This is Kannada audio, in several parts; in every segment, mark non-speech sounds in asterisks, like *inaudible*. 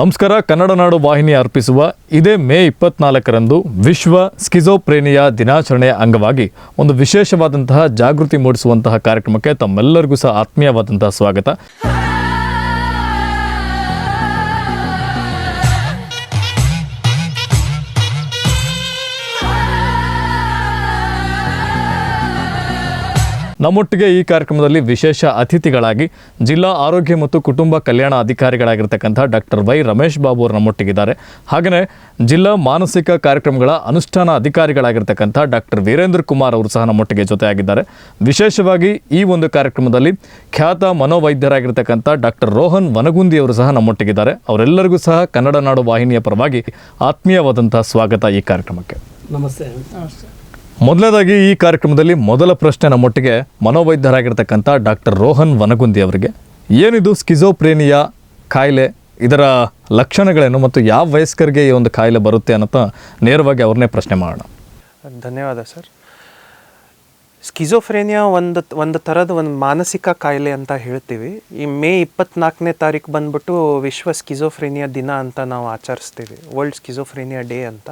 ನಮಸ್ಕಾರ. ಕನ್ನಡ ನಾಡು ವಾಹಿನಿ ಅರ್ಪಿಸುವ ಇದೇ ಮೇ ಇಪ್ಪತ್ನಾಲ್ಕರಂದು ವಿಶ್ವ ಸ್ಕಿಜೋಪ್ರೇನಿಯಾ ದಿನಾಚರಣೆಯ ಅಂಗವಾಗಿ ಒಂದು ವಿಶೇಷವಾದಂತಹ ಜಾಗೃತಿ ಮೂಡಿಸುವಂತಹ ಕಾರ್ಯಕ್ರಮಕ್ಕೆ ತಮ್ಮೆಲ್ಲರಿಗೂ ಸಹ ಆತ್ಮೀಯವಾದಂತಹ ಸ್ವಾಗತ. ನಮ್ಮೊಟ್ಟಿಗೆ ಈ ಕಾರ್ಯಕ್ರಮದಲ್ಲಿ ವಿಶೇಷ ಅತಿಥಿಗಳಾಗಿ ಜಿಲ್ಲಾ ಆರೋಗ್ಯ ಮತ್ತು ಕುಟುಂಬ ಕಲ್ಯಾಣ ಅಧಿಕಾರಿಗಳಾಗಿರ್ತಕ್ಕಂಥ ಡಾಕ್ಟರ್ ವೈ ರಮೇಶ್ ಬಾಬು ಅವರು ನಮ್ಮೊಟ್ಟಿಗಿದ್ದಾರೆ. ಹಾಗೆಯೇ ಜಿಲ್ಲಾ ಮಾನಸಿಕ ಕಾರ್ಯಕ್ರಮಗಳ ಅನುಷ್ಠಾನ ಅಧಿಕಾರಿಗಳಾಗಿರ್ತಕ್ಕಂಥ ಡಾಕ್ಟರ್ ವೀರೇಂದ್ರ ಕುಮಾರ್ ಅವರು ಸಹ ನಮ್ಮೊಟ್ಟಿಗೆ ಜೊತೆಯಾಗಿದ್ದಾರೆ. ವಿಶೇಷವಾಗಿ ಈ ಒಂದು ಕಾರ್ಯಕ್ರಮದಲ್ಲಿ ಖ್ಯಾತ ಮನೋವೈದ್ಯರಾಗಿರ್ತಕ್ಕಂಥ ಡಾಕ್ಟರ್ ರೋಹನ್ ವನಗುಂದಿ ಅವರು ಸಹ ನಮ್ಮೊಟ್ಟಿಗಿದ್ದಾರೆ. ಅವರೆಲ್ಲರಿಗೂ ಸಹ ಕನ್ನಡ ನಾಡು ವಾಹಿನಿಯ ಪರವಾಗಿ ಆತ್ಮೀಯವಾದಂತಹ ಸ್ವಾಗತ ಈ ಕಾರ್ಯಕ್ರಮಕ್ಕೆ. ನಮಸ್ತೆ. ಮೊದಲನೇದಾಗಿ ಈ ಕಾರ್ಯಕ್ರಮದಲ್ಲಿ ಮೊದಲ ಪ್ರಶ್ನೆ ನಮ್ಮೊಟ್ಟಿಗೆ ಮನೋವೈದ್ಯರಾಗಿರ್ತಕ್ಕಂಥ ಡಾಕ್ಟರ್ ರೋಹನ್ ವನಗುಂದಿ ಅವರಿಗೆ. ಏನಿದು ಸ್ಕಿಜೋಪ್ರೇನಿಯಾ ಕಾಯಿಲೆ? ಇದರ ಲಕ್ಷಣಗಳೇನು ಮತ್ತು ಯಾವ ವಯಸ್ಕರಿಗೆ ಈ ಒಂದು ಕಾಯಿಲೆ ಬರುತ್ತೆ ಅನ್ನೋಂಥ ನೇರವಾಗಿ ಅವ್ರನ್ನೇ ಪ್ರಶ್ನೆ ಮಾಡೋಣ. ಧನ್ಯವಾದ ಸರ್. ಸ್ಕಿಜೋಫ್ರೇನಿಯಾ ಒಂದು ಒಂದು ಥರದ ಒಂದು ಮಾನಸಿಕ ಕಾಯಿಲೆ ಅಂತ ಹೇಳ್ತೀವಿ. ಈ ಮೇ ಇಪ್ಪತ್ನಾಲ್ಕನೇ ತಾರೀಕು ಬಂದ್ಬಿಟ್ಟು ವಿಶ್ವ ಸ್ಕಿಜೋಫ್ರೇನಿಯಾ ದಿನ ಅಂತ ನಾವು ಆಚರಿಸ್ತೀವಿ. ವರ್ಲ್ಡ್ ಸ್ಕಿಜೋಫ್ರೇನಿಯಾ ಡೇ ಅಂತ.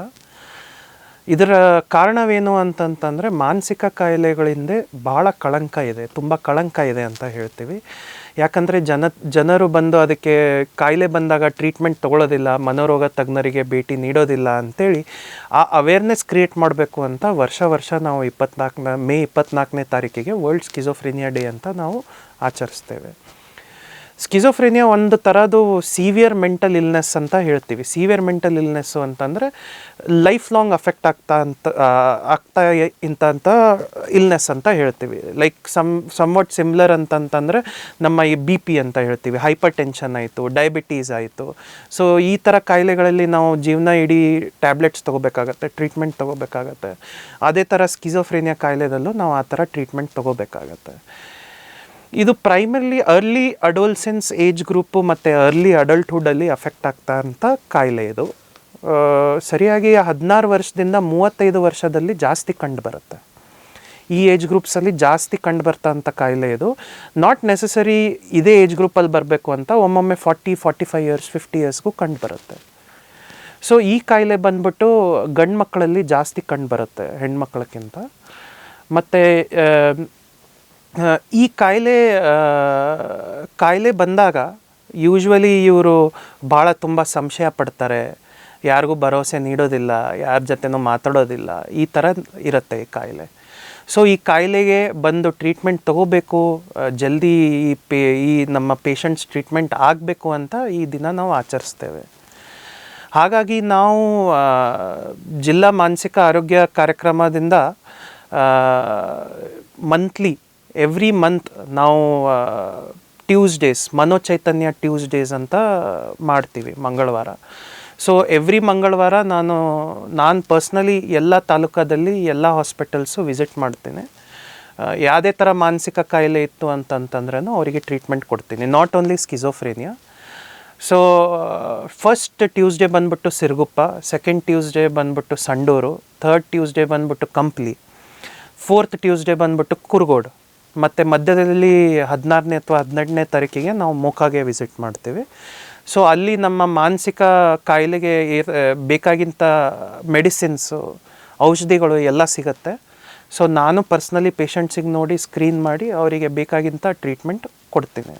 ಇದರ ಕಾರಣವೇನು ಅಂತಂತಂದರೆ ಮಾನಸಿಕ ಕಾಯಿಲೆಗಳಿಂದ ಭಾಳ ಕಳಂಕ ಇದೆ, ತುಂಬ ಕಳಂಕ ಇದೆ ಅಂತ ಹೇಳ್ತೀವಿ. ಯಾಕಂದರೆ ಜನ, ಜನರು ಬಂದು ಅದಕ್ಕೆ ಕಾಯಿಲೆ ಬಂದಾಗ ಟ್ರೀಟ್ಮೆಂಟ್ ತೊಗೊಳ್ಳೋದಿಲ್ಲ ಮನೋರೋಗ ತಜ್ಞರಿಗೆ ಭೇಟಿ ನೀಡೋದಿಲ್ಲ ಅಂಥೇಳಿ ಆ ಅವೇರ್ನೆಸ್ ಕ್ರಿಯೇಟ್ ಮಾಡಬೇಕು ಅಂತ ವರ್ಷ ವರ್ಷ ನಾವು ಇಪ್ಪತ್ನಾಲ್ಕನೇ, ಮೇ ಇಪ್ಪತ್ನಾಲ್ಕನೇ ತಾರೀಕಿಗೆ ವರ್ಲ್ಡ್ ಸ್ಕಿಜೋಫ್ರೇನಿಯಾ ಡೇ ಅಂತ ನಾವು ಆಚರಿಸ್ತೇವೆ. ಸ್ಕಿಜೋಫ್ರೇನಿಯಾ ಒಂದು ಥರದ್ದು ಸೀವಿಯರ್ ಮೆಂಟಲ್ ಇಲ್ನೆಸ್ ಅಂತ ಹೇಳ್ತೀವಿ. ಸೀವಿಯರ್ ಮೆಂಟಲ್ ಇಲ್ನೆಸ್ಸು ಅಂತಂದರೆ ಲೈಫ್ ಲಾಂಗ್ ಅಫೆಕ್ಟ್ ಆಗ್ತಾ ಅಂತ ಆಗ್ತಾ ಇಂಥ ಅಂತ ಇಲ್ನೆಸ್ ಅಂತ ಹೇಳ್ತೀವಿ. ಲೈಕ್ ಸಮ್ ಸಮ್ವಾಟ್ ಸಿಮ್ಲರ್ ಅಂತಂತಂದರೆ ನಮ್ಮ ಈ ಬಿ ಪಿ ಅಂತ ಹೇಳ್ತೀವಿ. ಹೈಪರ್ ಟೆನ್ಷನ್ ಆಯಿತು ಡಯಾಬಿಟೀಸ್ ಆಯಿತು. ಸೊ ಈ ಥರ ಕಾಯಿಲೆಗಳಲ್ಲಿ ನಾವು ಜೀವನ ಇಡೀ ಟ್ಯಾಬ್ಲೆಟ್ಸ್ ತೊಗೋಬೇಕಾಗತ್ತೆ ಟ್ರೀಟ್ಮೆಂಟ್ ತೊಗೋಬೇಕಾಗತ್ತೆ. ಅದೇ ಥರ ಸ್ಕಿಜೋಫ್ರೇನಿಯಾ ಕಾಯಿಲೆದಲ್ಲೂ ನಾವು ಆ ಥರ ಟ್ರೀಟ್ಮೆಂಟ್ ತೊಗೋಬೇಕಾಗತ್ತೆ. ಇದು primarily early adolescence age group ಮತ್ತು ಅರ್ಲಿ ಅಡಲ್ಟ್ಹುಡಲ್ಲಿ ಅಫೆಕ್ಟ್ ಆಗ್ತಾ ಅಂತ ಕಾಯಿಲೆ ಇದು. ಸರಿಯಾಗಿ ಹದಿನಾರು ವರ್ಷದಿಂದ ಮೂವತ್ತೈದು ವರ್ಷದಲ್ಲಿ ಜಾಸ್ತಿ ಕಂಡು ಬರುತ್ತೆ. ಈ ಏಜ್ ಗ್ರೂಪ್ಸಲ್ಲಿ ಜಾಸ್ತಿ ಕಂಡು ಬರ್ತಾ ಅಂತ ಕಾಯಿಲೆ ಇದು. ನಾಟ್ ನೆಸಸರಿ ಇದೇ ಏಜ್ ಗ್ರೂಪಲ್ಲಿ ಬರಬೇಕು ಅಂತ ಒಮ್ಮೊಮ್ಮೆ forty forty five years fifty ಇಯರ್ಸ್ಗೂ ಕಂಡು ಬರುತ್ತೆ. ಸೊ ಈ ಕಾಯಿಲೆ ಬಂದ್ಬಿಟ್ಟು ಗಂಡು ಮಕ್ಕಳಲ್ಲಿ ಜಾಸ್ತಿ ಕಂಡು ಬರುತ್ತೆ ಹೆಣ್ಮಕ್ಳಕ್ಕಿಂತ. ಮತ್ತು ಈ ಕಾಯಿಲೆ ಕಾಯಿಲೆ ಬಂದಾಗ ಯೂಶ್ವಲಿ ಇವರು ಭಾಳ ತುಂಬ ಸಂಶಯ ಪಡ್ತಾರೆ. ಯಾರಿಗೂ ಭರವಸೆ ನೀಡೋದಿಲ್ಲ, ಯಾರ ಜೊತೆನೂ ಮಾತಾಡೋದಿಲ್ಲ. ಈ ಥರ ಇರುತ್ತೆ ಈ ಕಾಯಿಲೆ. ಸೊ ಈ ಕಾಯಿಲೆಗೆ ಬಂದು ಟ್ರೀಟ್ಮೆಂಟ್ ತಗೋಬೇಕು ಜಲ್ದಿ ಈ ಪೇ, ಈ ನಮ್ಮ ಪೇಷಂಟ್ಸ್ ಟ್ರೀಟ್ಮೆಂಟ್ ಆಗಬೇಕು ಅಂತ ಈ ದಿನ ನಾವು ಆಚರಿಸ್ತೇವೆ. ಹಾಗಾಗಿ ನಾವು ಜಿಲ್ಲಾ ಮಾನಸಿಕ ಆರೋಗ್ಯ ಕಾರ್ಯಕ್ರಮದಿಂದ ಮಂತ್ಲಿ ಎವ್ರಿ ಮಂತ್ ನಾವು ಟ್ಯೂಸ್ಡೇಸ್ ಮನೋಚೈತನ್ಯ ಟ್ಯೂಸ್ಡೇಸ್ ಅಂತ ಮಾಡ್ತೀವಿ ಮಂಗಳವಾರ. ಸೊ ಎವ್ರಿ ಮಂಗಳವಾರ ನಾನು ನಾನು ಪರ್ಸ್ನಲಿ ಎಲ್ಲ ತಾಲೂಕಾದಲ್ಲಿ ಎಲ್ಲ ಹಾಸ್ಪಿಟಲ್ಸು ವಿಸಿಟ್ ಮಾಡ್ತೇನೆ. ಯಾವುದೇ ಥರ ಮಾನಸಿಕ ಕಾಯಿಲೆ ಇತ್ತು ಅಂತಂತಂದ್ರೂ ಅವರಿಗೆ ಟ್ರೀಟ್ಮೆಂಟ್ ಕೊಡ್ತೀನಿ. Not only schizophrenia so first Tuesday ಬಂದ್ಬಿಟ್ಟು ಸಿರುಗುಪ್ಪ ಸೆಕೆಂಡ್ ಟ್ಯೂಸ್ಡೇ ಬಂದ್ಬಿಟ್ಟು ಸಂಡೂರು ಥರ್ಡ್ ಟ್ಯೂಸ್ಡೇ ಬಂದ್ಬಿಟ್ಟು ಕಂಪ್ಲಿ ಫೋರ್ತ್ ಟ್ಯೂಸ್ಡೇ ಬಂದ್ಬಿಟ್ಟು ಕುರುಗೋಡು. ಮತ್ತು ಮಧ್ಯದಲ್ಲಿ ಹದಿನಾರನೇ ಅಥವಾ ಹದಿನೆಂಟನೇ ತಾರೀಕಿಗೆ ನಾವು ಮೋಕಾಗೆ ವಿಸಿಟ್ ಮಾಡ್ತೀವಿ. ಸೊ ಅಲ್ಲಿ ನಮ್ಮ ಮಾನಸಿಕ ಕಾಯಿಲೆಗೆ ಬೇಕಾಗಿಂತ ಮೆಡಿಸಿನ್ಸು ಔಷಧಿಗಳು ಎಲ್ಲ ಸಿಗುತ್ತೆ. ಸೊ ನಾನು ಪರ್ಸ್ನಲಿ ಪೇಷಂಟ್ಸಿಗೆ ನೋಡಿ ಸ್ಕ್ರೀನ್ ಮಾಡಿ ಅವರಿಗೆ ಬೇಕಾಗಿಂಥ ಟ್ರೀಟ್ಮೆಂಟ್ ಕೊಡ್ತೀನಿ.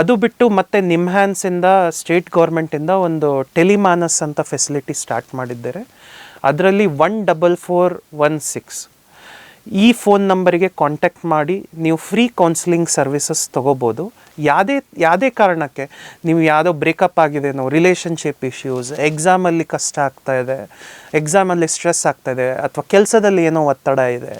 ಅದು ಬಿಟ್ಟು ಮತ್ತೆ ನಿಮ್ಹ್ಯಾನ್ಸಿಂದ ಸ್ಟೇಟ್ ಗೌರ್ಮೆಂಟಿಂದ ಒಂದು ಟೆಲಿಮಾನಸ್ ಅಂತ ಫೆಸಿಲಿಟಿ ಸ್ಟಾರ್ಟ್ ಮಾಡಿದ್ದಾರೆ. ಅದರಲ್ಲಿ one double four one six ಈ ಫೋನ್ ನಂಬರಿಗೆ ಕಾಂಟ್ಯಾಕ್ಟ್ ಮಾಡಿ ನೀವು ಫ್ರೀ ಕೌನ್ಸಿಲಿಂಗ್ ಸರ್ವಿಸಸ್ ತೊಗೋಬೋದು. ಯಾವುದೇ ಯಾವುದೇ ಕಾರಣಕ್ಕೆ ನೀವು ಯಾವುದೋ ಬ್ರೇಕಪ್ ಆಗಿದೆನೋ ರಿಲೇಷನ್ಶಿಪ್ ಇಶ್ಯೂಸ್ ಎಕ್ಸಾಮಲ್ಲಿ ಕಷ್ಟ ಆಗ್ತಾ ಇದೆ ಎಕ್ಸಾಮಲ್ಲಿ ಸ್ಟ್ರೆಸ್ ಆಗ್ತಾ ಇದೆ, ಅಥವಾ ಕೆಲಸದಲ್ಲಿ ಏನೋ ಒತ್ತಡ ಇದೆ.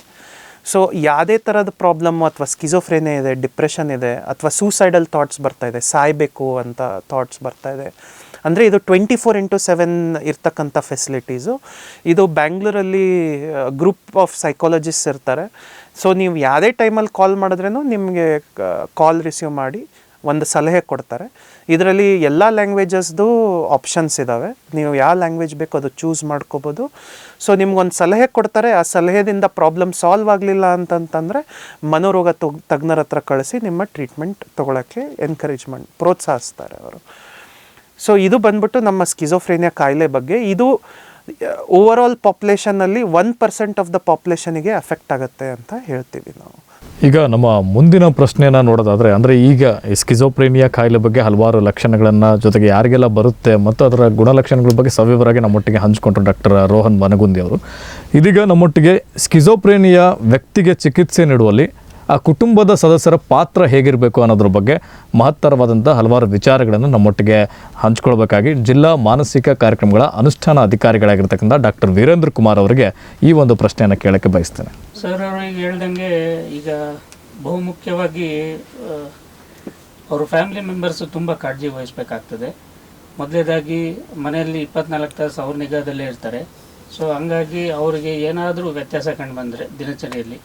ಸೊ ಯಾವುದೇ ಥರದ ಪ್ರಾಬ್ಲಮ್ಮು ಅಥವಾ ಸ್ಕಿಜೋಫ್ರೇನಿಯಾ ಇದೆ ಡಿಪ್ರೆಷನ್ ಇದೆ, ಅಥವಾ ಸೂಸೈಡಲ್ ಥಾಟ್ಸ್ ಬರ್ತಾ ಇದೆ, ಸಾಯಬೇಕು ಅಂತ ಥಾಟ್ಸ್ ಬರ್ತಾ ಇದೆ. ಅಂದರೆ ಇದು ಟ್ವೆಂಟಿ ಫೋರ್ ಇಂಟು ಸೆವೆನ್ ಇರ್ತಕ್ಕಂಥ ಫೆಸಿಲಿಟೀಸು ಇದು ಬ್ಯಾಂಗ್ಳೂರಲ್ಲಿ ಗ್ರೂಪ್ ಆಫ್ ಸೈಕಾಲಜಿಸ್ಟ್ ಇರ್ತಾರೆ. ಸೊ ನೀವು ಯಾವುದೇ ಟೈಮಲ್ಲಿ ಕಾಲ್ ಮಾಡಿದ್ರೂ ನಿಮಗೆ ಕಾಲ್ ರಿಸೀವ್ ಮಾಡಿ ಒಂದು ಸಲಹೆ ಕೊಡ್ತಾರೆ. ಇದರಲ್ಲಿ ಎಲ್ಲ ಲ್ಯಾಂಗ್ವೇಜಸ್ದು ಆಪ್ಷನ್ಸ್ ಇದ್ದಾವೆ ನೀವು ಯಾವ ಲ್ಯಾಂಗ್ವೇಜ್ ಬೇಕೋ ಅದು ಚೂಸ್ ಮಾಡ್ಕೋಬೋದು. ಸೊ ನಿಮ್ಗೊಂದು ಸಲಹೆ ಕೊಡ್ತಾರೆ. ಆ ಸಲಹೆಯಿಂದ ಪ್ರಾಬ್ಲಮ್ ಸಾಲ್ವ್ ಆಗಲಿಲ್ಲ ಅಂತಂತಂದರೆ ಮನೋರೋಗ ತಜ್ಞರ ಹತ್ರ ಕಳಿಸಿ ನಿಮ್ಮ ಟ್ರೀಟ್ಮೆಂಟ್ ತೊಗೊಳಕ್ಕೆ ಎನ್ಕರೇಜ್ಮೆಂಟ್ ಪ್ರೋತ್ಸಾಹಿಸ್ತಾರೆ ಅವರು. ಸೊ ಇದು ಬಂದ್ಬಿಟ್ಟು ನಮ್ಮ ಸ್ಕಿಜೋಫ್ರೇನಿಯಾ ಕಾಯಿಲೆ ಬಗ್ಗೆ. ಇದು ಓವರ್ ಆಲ್ ಪಾಪ್ಯುಲೇಷನಲ್ಲಿ ಒನ್ ಪರ್ಸೆಂಟ್ ಆಫ್ ದ ಪಾಪ್ಯುಲೇಷನಿಗೆ ಎಫೆಕ್ಟ್ ಆಗುತ್ತೆ ಅಂತ ಹೇಳ್ತೀವಿ ನಾವು. ಈಗ ನಮ್ಮ ಮುಂದಿನ ಪ್ರಶ್ನೆಯನ್ನ ನೋಡೋದಾದ್ರೆ, ಅಂದ್ರೆ ಈಗ ಸ್ಕಿಜೋಪ್ರೇನಿಯಾ ಕಾಯಿಲೆ ಬಗ್ಗೆ ಹಲವಾರು ಲಕ್ಷಣಗಳನ್ನ ಜೊತೆಗೆ ಯಾರಿಗೆಲ್ಲ ಬರುತ್ತೆ ಮತ್ತು ಅದರ ಗುಣಲಕ್ಷಣಗಳ ಬಗ್ಗೆ ಸವಿವರಾಗಿ ನಮ್ಮೊಟ್ಟಿಗೆ ಹಂಚಿಕೊಂಡ್ರು ಡಾಕ್ಟರ್ ರೋಹನ್ ಮನಗುಂದಿ ಅವರು. ಇದೀಗ ನಮ್ಮೊಟ್ಟಿಗೆ ಸ್ಕಿಜೋಪ್ರೇನಿಯಾ ವ್ಯಕ್ತಿಗೆ ಚಿಕಿತ್ಸೆ ನೀಡುವಲ್ಲಿ ಆ ಕುಟುಂಬದ ಸದಸ್ಯರ ಪಾತ್ರ ಹೇಗಿರಬೇಕು ಅನ್ನೋದ್ರ ಬಗ್ಗೆ ಮಹತ್ತರವಾದಂಥ ಹಲವಾರು ವಿಚಾರಗಳನ್ನು ನಮ್ಮೊಟ್ಟಿಗೆ ಹಂಚ್ಕೊಳ್ಬೇಕಾಗಿ ಜಿಲ್ಲಾ ಮಾನಸಿಕ ಕಾರ್ಯಕ್ರಮಗಳ ಅನುಷ್ಠಾನ ಅಧಿಕಾರಿಗಳಾಗಿರ್ತಕ್ಕಂಥ ಡಾಕ್ಟರ್ ವೀರೇಂದ್ರ ಕುಮಾರ್ ಅವರಿಗೆ ಈ ಒಂದು ಪ್ರಶ್ನೆಯನ್ನು ಕೇಳಕ್ಕೆ ಬಯಸ್ತೇನೆ. ಸರ್, ಅವರು ಹೇಳ್ದಂಗೆ ಈಗ ಬಹುಮುಖ್ಯವಾಗಿ ಅವ್ರ ಫ್ಯಾಮಿಲಿ ಮೆಂಬರ್ಸ್ ತುಂಬ ಕಾಳಜಿ ವಹಿಸಬೇಕಾಗ್ತದೆ. ಮೊದಲೇದಾಗಿ ಮನೆಯಲ್ಲಿ ಇಪ್ಪತ್ನಾಲ್ಕು ತಾಸು ಅವ್ರ ನಿಗಾದಲ್ಲೇ ಇರ್ತಾರೆ. ಸೊ, ಹಂಗಾಗಿ ಅವರಿಗೆ ಏನಾದರೂ ವ್ಯತ್ಯಾಸ ಕಂಡು ಬಂದರೆ ದಿನಚರಿಯಲ್ಲಿ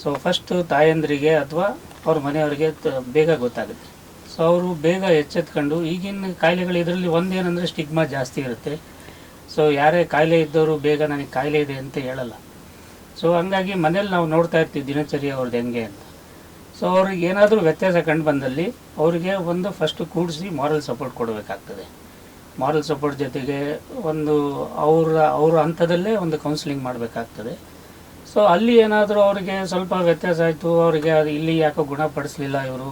ಸೊ ಫಸ್ಟು ತಾಯಂದ್ರಿಗೆ ಅಥವಾ ಅವ್ರ ಮನೆಯವರಿಗೆ ಬೇಗ ಗೊತ್ತಾಗುತ್ತೆ. ಸೊ ಅವರು ಬೇಗ ಎಚ್ಚೆತ್ಕೊಂಡು, ಈಗಿನ ಕಾಯಿಲೆಗಳು ಇದರಲ್ಲಿ ಒಂದೇನೆಂದರೆ ಸ್ಟಿಗ್ಮಾ ಜಾಸ್ತಿ ಇರುತ್ತೆ. ಸೊ ಯಾರೇ ಕಾಯಿಲೆ ಇದ್ದವರು ಬೇಗ ನನಗೆ ಕಾಯಿಲೆ ಇದೆ ಅಂತ ಹೇಳಲ್ಲ. ಸೊ ಹಂಗಾಗಿ ಮನೇಲಿ ನಾವು ನೋಡ್ತಾ ಇರ್ತೀವಿ ದಿನಚರಿ ಅವ್ರದ್ದು ಹೆಂಗೆ ಅಂತ. ಸೊ ಅವ್ರಿಗೆ ಏನಾದರೂ ವ್ಯತ್ಯಾಸ ಕಂಡು ಬಂದಲ್ಲಿ ಅವರಿಗೆ ಒಂದು ಫಸ್ಟು ಕೂಡಿಸಿ ಮಾರಲ್ ಸಪೋರ್ಟ್ ಕೊಡಬೇಕಾಗ್ತದೆ. ಮಾರಲ್ ಸಪೋರ್ಟ್ ಜೊತೆಗೆ ಒಂದು ಅವರ ಅವರ ಹಂತದಲ್ಲೇ ಒಂದು ಕೌನ್ಸಿಲಿಂಗ್ ಮಾಡಬೇಕಾಗ್ತದೆ. ಸೊ ಅಲ್ಲಿ ಏನಾದರೂ ಅವರಿಗೆ ಸ್ವಲ್ಪ ವ್ಯತ್ಯಾಸ ಆಯಿತು, ಅವರಿಗೆ ಅದು ಇಲ್ಲಿ ಯಾಕೋ ಗುಣಪಡಿಸಲಿಲ್ಲ ಇವರು,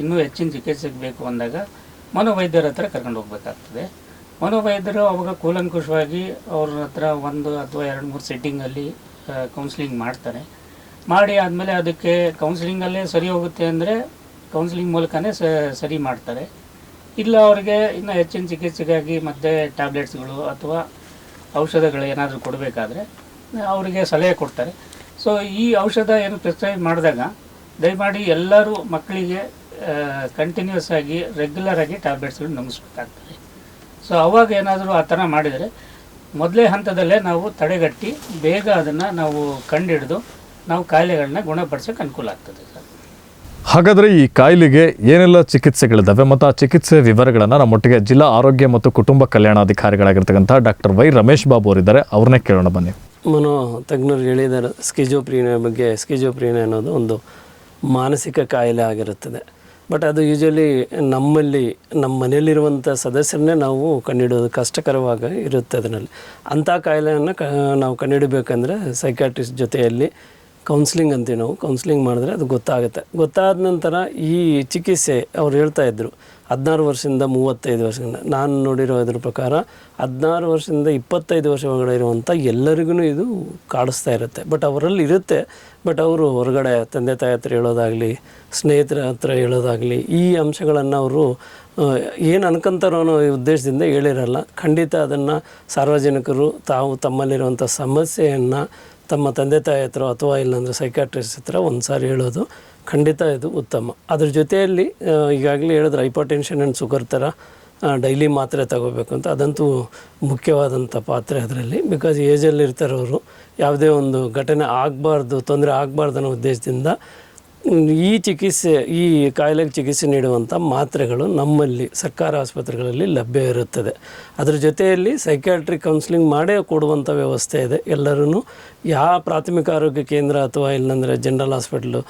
ಇನ್ನೂ ಹೆಚ್ಚಿನ ಚಿಕಿತ್ಸೆಗೆ ಬೇಕು ಅಂದಾಗ ಮನೋವೈದ್ಯರ ಹತ್ರ ಕರ್ಕೊಂಡು ಹೋಗ್ಬೇಕಾಗ್ತದೆ. ಮನೋವೈದ್ಯರು ಅವಾಗ ಕೂಲಂಕುಷವಾಗಿ ಅವ್ರ ಹತ್ರ ಒಂದು ಅಥವಾ ಎರಡು ಮೂರು ಸೆಟ್ಟಿಂಗಲ್ಲಿ ಕೌನ್ಸಿಲಿಂಗ್ ಮಾಡ್ತಾರೆ. ಮಾಡಿ ಆದಮೇಲೆ ಅದಕ್ಕೆ ಕೌನ್ಸಿಲಿಂಗಲ್ಲೇ ಸರಿ ಹೋಗುತ್ತೆ ಅಂದರೆ ಕೌನ್ಸಿಲಿಂಗ್ ಮೂಲಕನೇ ಸರಿ ಮಾಡ್ತಾರೆ. ಇಲ್ಲ ಅವ್ರಿಗೆ ಇನ್ನು ಹೆಚ್ಚಿನ ಚಿಕಿತ್ಸೆಗಾಗಿ ಮತ್ತೆ ಟ್ಯಾಬ್ಲೆಟ್ಸ್ಗಳು ಅಥವಾ ಔಷಧಗಳು ಏನಾದರೂ ಕೊಡಬೇಕಾದ್ರೆ ಅವರಿಗೆ ಸಲಹೆ ಕೊಡ್ತಾರೆ. ಸೊ ಈ ಔಷಧ ಏನು ಪ್ರಿಸ್ಕ್ರೈಬ್ ಮಾಡಿದಾಗ ದಯಮಾಡಿ ಎಲ್ಲರೂ ಮಕ್ಕಳಿಗೆ ಕಂಟಿನ್ಯೂಸ್ ಆಗಿ ರೆಗ್ಯುಲರ್ ಆಗಿ ಟ್ಯಾಬ್ಲೆಟ್ಸ್ಗಳು ನುಂಗಿಸ್ಬೇಕಾಗ್ತದೆ ಸೊ ಅವಾಗ ಏನಾದರೂ ಆ ಥರ ಮಾಡಿದರೆ ಮೊದಲೇ ಹಂತದಲ್ಲೇ ನಾವು ತಡೆಗಟ್ಟಿ ಬೇಗ ಅದನ್ನು ನಾವು ಕಂಡುಹಿಡಿದು ನಾವು ಕಾಯಿಲೆಗಳನ್ನ ಗುಣಪಡಿಸೋಕೆ ಅನುಕೂಲ ಆಗ್ತದೆ ಸರ್. ಹಾಗಾದರೆ ಈ ಕಾಯಿಲೆಗೆ ಏನೆಲ್ಲ ಚಿಕಿತ್ಸೆಗಳಿದ್ದಾವೆ ಮತ್ತು ಆ ಚಿಕಿತ್ಸೆ ವಿವರಗಳನ್ನು ನಮ್ಮೊಟ್ಟಿಗೆ ಜಿಲ್ಲಾ ಆರೋಗ್ಯ ಮತ್ತು ಕುಟುಂಬ ಕಲ್ಯಾಣಾಧಿಕಾರಿಗಳಾಗಿರ್ತಕ್ಕಂಥ ಡಾಕ್ಟರ್ ವೈ ರಮೇಶ್ ಬಾಬು ಅವರಿದ್ದಾರೆ. ಅವ್ರನ್ನೇ ಕೇಳೋಣ ಬನ್ನಿ. ಮನೋ ತಜ್ಞರು ಹೇಳಿದ್ದಾರೆ ಸ್ಕಿಜೋಪ್ರೀನಿಯ ಬಗ್ಗೆ. ಸ್ಕಿಜೋಪ್ರೀನಿಯ ಅನ್ನೋದು ಒಂದು ಮಾನಸಿಕ ಕಾಯಿಲೆ ಆಗಿರುತ್ತದೆ. ಬಟ್ ಅದು ಯೂಶಲಿ ನಮ್ಮಲ್ಲಿ ನಮ್ಮ ಮನೆಯಲ್ಲಿರುವಂಥ ಸದಸ್ಯರನ್ನೇ ನಾವು ಕಂಡುಹಿಡೋದು ಕಷ್ಟಕರವಾಗಿ ಇರುತ್ತೆ ಅದರಲ್ಲಿ. ಅಂಥ ಕಾಯಿಲೆಯನ್ನು ಕ, ನಾವು ಕಂಡುಹಿಡಬೇಕಂದ್ರೆ ಸೈಕ್ಯಾಟ್ರಿಸ್ಟ್ ಜೊತೆಯಲ್ಲಿ ಕೌನ್ಸ್ಲಿಂಗ್ ಅಂತೀವಿ ನಾವು. ಕೌನ್ಸ್ಲಿಂಗ್ ಮಾಡಿದ್ರೆ ಅದು ಗೊತ್ತಾಗುತ್ತೆ. ಗೊತ್ತಾದ ನಂತರ ಈ ಚಿಕಿತ್ಸೆ ಅವ್ರು ಹೇಳ್ತಾ ಇದ್ದರು ಹದಿನಾರು ವರ್ಷದಿಂದ ಮೂವತ್ತೈದು ವರ್ಷದಿಂದ. ನಾನು ನೋಡಿರೋ ಇದ್ರ ಪ್ರಕಾರ ಹದಿನಾರು ವರ್ಷದಿಂದ ಇಪ್ಪತ್ತೈದು ವರ್ಷ ಒಳಗಡೆ ಇರುವಂಥ ಎಲ್ಲರಿಗೂ ಇದು ಕಾಡಿಸ್ತಾ ಇರುತ್ತೆ. ಬಟ್ ಅವರಲ್ಲಿ ಇರುತ್ತೆ. ಬಟ್ ಅವರು ಹೊರಗಡೆ ತಂದೆ ತಾಯಿ ಹತ್ರ ಹೇಳೋದಾಗಲಿ, ಸ್ನೇಹಿತರ ಹತ್ರ ಹೇಳೋದಾಗಲಿ, ಈ ಅಂಶಗಳನ್ನು ಅವರು ಏನು ಅನ್ಕೊಂತಾರೋ ಅನ್ನೋ ಉದ್ದೇಶದಿಂದ ಹೇಳಿರಲ್ಲ. ಖಂಡಿತ ಅದನ್ನು ಸಾರ್ವಜನಿಕರು ತಾವು ತಮ್ಮಲ್ಲಿರುವಂಥ ಸಮಸ್ಯೆಯನ್ನು ತಮ್ಮ ತಂದೆ ತಾಯಿ ಹತ್ರ ಅಥವಾ ಇಲ್ಲಾಂದರೆ ಸೈಕಾಟ್ರಿಸ್ಟ್ ಹತ್ರ ಒಂದು ಸಾರಿ ಹೇಳೋದು, ಖಂಡಿತ ಇದು ಉತ್ತಮ. ಅದ್ರ ಜೊತೆಯಲ್ಲಿ ಈಗಾಗಲೇ ಹೇಳಿದ್ರೆ ಹೈಪರ್ ಟೆನ್ಷನ್ ಆ್ಯಂಡ್ ಶುಗರ್ ಥರ ಡೈಲಿ ಮಾತ್ರೆ ತಗೋಬೇಕು ಅಂತ ಅದಂತೂ ಮುಖ್ಯವಾದಂಥ ಪಾತ್ರೆ ಅದರಲ್ಲಿ. ಬಿಕಾಸ್ ಏಜಲ್ಲಿ ಇರ್ತಾರವರು ಯಾವುದೇ ಒಂದು ಘಟನೆ ಆಗಬಾರ್ದು, ತೊಂದರೆ ಆಗಬಾರ್ದು ಅನ್ನೋ ಉದ್ದೇಶದಿಂದ ಈ ಚಿಕಿತ್ಸೆ, ಈ ಕಾಯಿಲೆಗೆ ಚಿಕಿತ್ಸೆ ನೀಡುವಂಥ ಮಾತ್ರೆಗಳು ನಮ್ಮಲ್ಲಿ ಸರ್ಕಾರ ಆಸ್ಪತ್ರೆಗಳಲ್ಲಿ ಲಭ್ಯ ಇರುತ್ತದೆ. ಅದರ ಜೊತೆಯಲ್ಲಿ ಸೈಕ್ಯಾಟ್ರಿಕ್ ಕೌನ್ಸಿಲಿಂಗ್ ಮಾಡೇ ಕೊಡುವಂಥ ವ್ಯವಸ್ಥೆ ಇದೆ. ಎಲ್ಲರೂ ಯಾವ ಪ್ರಾಥಮಿಕ ಆರೋಗ್ಯ ಕೇಂದ್ರ ಅಥವಾ ಇಲ್ಲಂದರೆ ಜನರಲ್ ಹಾಸ್ಪಿಟ್ಲು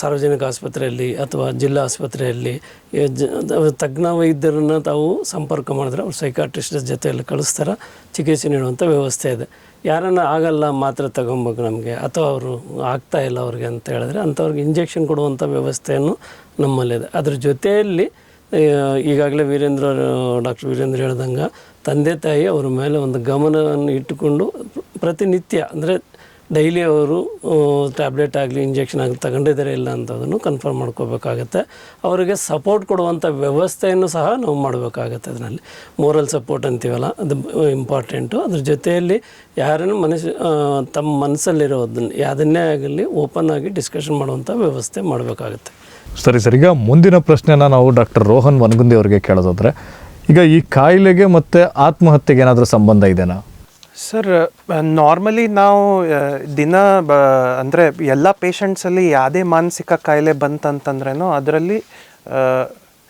ಸಾರ್ವಜನಿಕ ಆಸ್ಪತ್ರೆಯಲ್ಲಿ ಅಥವಾ ಜಿಲ್ಲಾ ಆಸ್ಪತ್ರೆಯಲ್ಲಿ ತಜ್ಞ ವೈದ್ಯರನ್ನು ತಾವು ಸಂಪರ್ಕ ಮಾಡಿದ್ರೆ ಅವ್ರು ಸೈಕಾಟ್ರಿಸ್ಟ್ ಜೊತೆಯಲ್ಲಿ ಕಳಿಸ್ತಾರೆ, ಚಿಕಿತ್ಸೆ ನೀಡುವಂಥ ವ್ಯವಸ್ಥೆ ಇದೆ. ಯಾರನ್ನ ಆಗಲ್ಲ ಮಾತ್ರ ತಗೊಬೇಕು ನಮಗೆ, ಅಥವಾ ಅವರು ಆಗ್ತಾ ಇಲ್ಲ ಅವ್ರಿಗೆ ಅಂತ ಹೇಳಿದ್ರೆ ಅಂಥವ್ರಿಗೆ ಇಂಜೆಕ್ಷನ್ ಕೊಡುವಂಥ ವ್ಯವಸ್ಥೆಯನ್ನು ನಮ್ಮಲ್ಲಿದೆ ಅದ್ರ ಜೊತೆಯಲ್ಲಿ ಈಗಾಗಲೇ ವೀರೇಂದ್ರ, ಡಾಕ್ಟರ್ ವೀರೇಂದ್ರ ಹೇಳ್ದಂಗೆ ತಂದೆ ತಾಯಿ ಅವ್ರ ಮೇಲೆ ಒಂದು ಗಮನವನ್ನು ಇಟ್ಟುಕೊಂಡು ಪ್ರತಿನಿತ್ಯ, ಅಂದರೆ ಡೈಲಿ ಅವರು ಟ್ಯಾಬ್ಲೆಟ್ ಆಗಲಿ, ಇಂಜೆಕ್ಷನ್ ಆಗಲಿ ತಗೊಂಡಿದ್ದಾರೆ ಇಲ್ಲ ಅಂತದನ್ನು ಕನ್ಫರ್ಮ್ ಮಾಡ್ಕೋಬೇಕಾಗತ್ತೆ. ಅವರಿಗೆ ಸಪೋರ್ಟ್ ಕೊಡುವಂಥ ವ್ಯವಸ್ಥೆಯನ್ನು ಸಹ ನಾವು ಮಾಡಬೇಕಾಗತ್ತೆ ಅದರಲ್ಲಿ. ಮೋರಲ್ ಸಪೋರ್ಟ್ ಅಂತೀವಲ್ಲ, ಅದು ಇಂಪಾರ್ಟೆಂಟು ಅದ್ರ ಜೊತೆಯಲ್ಲಿ ಯಾರನ್ನು ಮನಸ್ಸು ತಮ್ಮ ಮನಸ್ಸಲ್ಲಿರೋದನ್ನ ಯಾವುದನ್ನೇ ಆಗಲಿ ಓಪನ್ ಆಗಿ ಡಿಸ್ಕಷನ್ ಮಾಡುವಂಥ ವ್ಯವಸ್ಥೆ ಮಾಡಬೇಕಾಗತ್ತೆ. ಸರಿ ಸರಿ, ಈಗ ಮುಂದಿನ ಪ್ರಶ್ನೆನ ನಾವು ಡಾಕ್ಟರ್ ರೋಹನ್ ವನಗುಂದಿ ಅವರಿಗೆ ಕೇಳೋದಾದರೆ, ಈಗ ಈ ಕಾಯಿಲೆಗೆ ಮತ್ತು ಆತ್ಮಹತ್ಯೆಗೆ ಏನಾದರೂ ಸಂಬಂಧ ಇದೆನಾ? ಸರ್ ನಾರ್ಮಲಿ ನಾವು ದಿನ, ಬ, ಅಂದರೆ ಎಲ್ಲ ಪೇಷಂಟ್ಸಲ್ಲಿ ಯಾವುದೇ ಮಾನಸಿಕ ಕಾಯಿಲೆ ಬಂತಂತಂದ್ರೇನೋ ಅದರಲ್ಲಿ